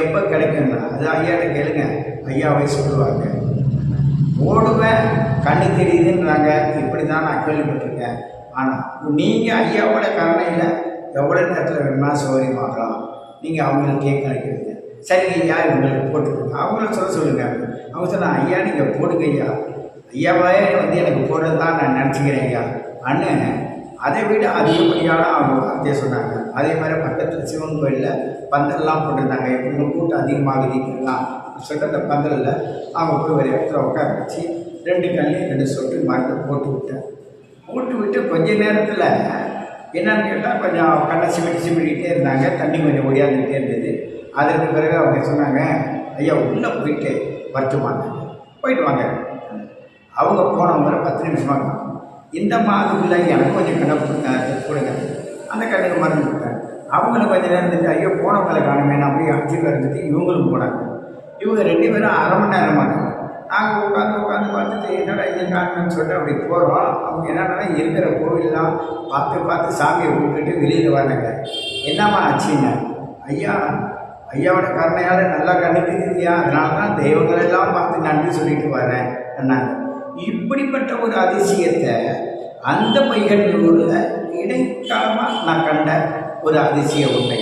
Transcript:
எப்போ கிடைக்கும்னா அது ஐயாட்ட கேளுங்க. ஐயாவை சொல்லுவாங்க. ஓடுவேன் கண்ணு தெரியுதுன்றாங்க. இப்படி தான் நான் கேள்விப்பட்டிருக்கேன். ஆனால் நீங்கள் ஐயாவோட கருணையில் எவ்வளோ நேரத்தில் வேணுமா சௌகரியமாகலாம் நீங்கள் அவங்களுக்கு கேட்க நினைக்கிறீங்க சரிங்க ஐயா இவங்களுக்கு போட்டுக்கோங்க? அவங்கள சொல்ல சொல்லுங்கள் அவங்க சொன்னால் ஐயா நீங்கள் போடுங்க ஐயா. ஐயாவே வந்து எனக்கு போடுறது தான் நான் நினச்சிக்கிறேன் ஐயா. அண்ணன் அதை விட அதிகப்படியான அவங்க வார்த்தையை சொன்னாங்க. அதே மாதிரி பக்கத்தில் சிவன் கோயிலில் பந்தல்லாம் போட்டிருந்தாங்க. எப்பவுமே கூட்டம் அதிகமாகுதுலாம் சொல்லிட்டு அந்த பந்தலில் அவங்க போய் ஒரு இடத்துல உட்கார வச்சு ரெண்டு கல்லையும் ரெண்டு சொட்டு மருந்து போட்டு விட்டேன் போட்டு விட்டு கொஞ்ச நேரத்தில் என்னன்னு கேட்டால் கொஞ்சம் கண்ணை சிமிட்டி சிமிட்டிகிட்டே இருந்தாங்க. தண்ணி கொஞ்சம் ஒடியாந்துக்கிட்டே இருந்தது. அதற்கு பிறகு அவங்க சொன்னாங்க ஐயா உள்ளே போயிட்டு வரட்டுமாங்க போயிட்டு வாங்க. அவங்க போனவங்க பத்து நிமிஷமாக இருக்கும் இந்த இல்லை எனக்கு கொஞ்சம் கண்ணை கொடுங்க கொடுங்க. அந்த கண்ணுக்கு மருந்து விட்டேன் அவங்களும் கொஞ்சம் நேரம் இருந்துட்டு ஐயோ போனவங்களை காணுமே நான் போய் அஞ்சு பேர் இருந்துட்டு இவங்களும் போனாங்க. இவங்க ரெண்டு பேரும் அரை மணி நேரம் மாட்டாங்க நாங்கள் உட்காந்து உட்காந்து பார்த்துட்டு என்னடா இது காணுன்னு சொல்லிட்டு அப்படி போகிறோம் அவங்க என்னென்னா இருக்கிற கோவில்லாம் பார்த்து பார்த்து சாமியை விட்டுட்டு வெளியில் வராங்க என்னம்மா ஆச்சுங்க? ஐயா ஐயாவோட கருணையால் நல்லா கண்ணுக்கு தெரியா அதனால தான் தெய்வங்களெல்லாம் பார்த்து நன்றி சொல்லிட்டு வரேன் என்னாங்க இப்படிப்பட்ட ஒரு அதிசயத்தை அந்த பையனூரில் இடைக்காலமாக நான் கண்ட ஒரு அதிசய உண்மை